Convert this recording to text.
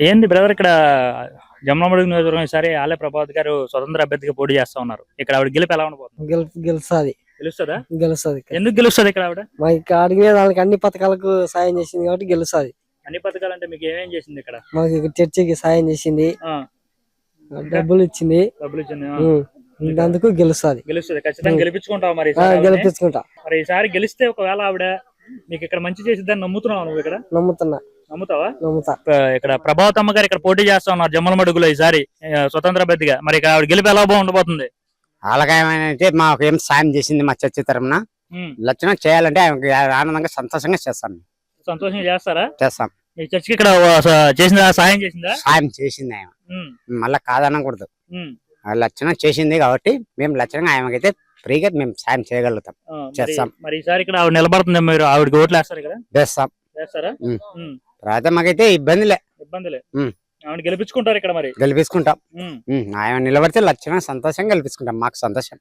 ఏంది బ్రదర్ ఇక్కడ జమ్మలమడుగు నియోజకవర్గం ఈసారి ఆలయ ప్రభాత్ గారు స్వతంత్ర అభ్యర్థిగా పోటీ చేస్తా ఉన్నారు. ఇక్కడ ఆవిడ గెలుపు ఎలా ఉండబోతుంది? గెలుపు గెలుస్తుంది. గెలుస్తుందా? గెలుస్తుంది ఎందుకు గెలుస్తుంది ఇక్కడ ఆవిడ? ఇక్కడ అడిగిన వాళ్ళకి అన్ని పథకాలకు సాయం చేసింది కాబట్టి గెలుస్తుంది. అన్ని పథకాలు అంటే మీకు ఏమేం చేసింది ఇక్కడ? మాకు చర్చికి సాయం చేసింది. డబ్బులు ఇచ్చింది. డబ్బులు ఇచ్చింది. అందుకు గెలుస్తుంది. గెలుస్తుంది ఖచ్చితంగా గెలిపించుకుంటావు మరి? గెలిపించుకుంటా. మరి ఈసారి గెలిస్తే ఒకవేళ ఆవిడ మీకు ఇక్కడ మంచి చేసిద్దని నమ్ముతున్నావు నువ్వు ఇక్కడ? నమ్ముతున్నా. నమ్ముతావా? ఇక్కడ- ఇక్కడ ప్రభావతమ్మ గారు ఇక్కడ పోటీ చేస్తా ఉన్నారు జమ్మలమడుగులో ఈసారి. స్వతంత్ర అభ్యర్థిగా. మరి ఇక్కడ ఆవిడ గెలుపు ఎలా ఉండబోతుంది అలాగేమైనా మాకు ఏం సాయం చేసింది మా చర్చి తరపున. లక్షణం చేయాలంటే ఆనందంగా సంతోషంగా చేస్తాను. సంతోషంగా చేస్తారా? చేస్తాం. మీ చర్చికి ఇక్కడ చేసిందా? సాయం చేసిందా? సాయం చేసింది ఉమ్, మళ్ళీ కాదనకూడదు. లక్షణం చేసింది కాబట్టి మేము లక్షణంగా ఆమెకైతే ఫ్రీగా మేము సాయం చేయగలుగుతాం. చేస్తాం. మరి ఈసారి ఇక్కడ ఆవిడ నిలబడుతుంది మీరు? ఆవిడకి ఓట్లు వేస్తారు కదా? చేస్తాం వేస్తారా? ఉమ్. ఉమ్, తర్వాత మాకైతే ఇబ్బందిలే. ఇబ్బందిలే. ఆవిడ గెలిపించుకుంటారు ఇక్కడ మరి. గెలిపించుకుంటాం. ఆమె నిలబడితే లక్షణంగా సంతోషంగా గెలిపించుకుంటాం. మాకు సంతోషం.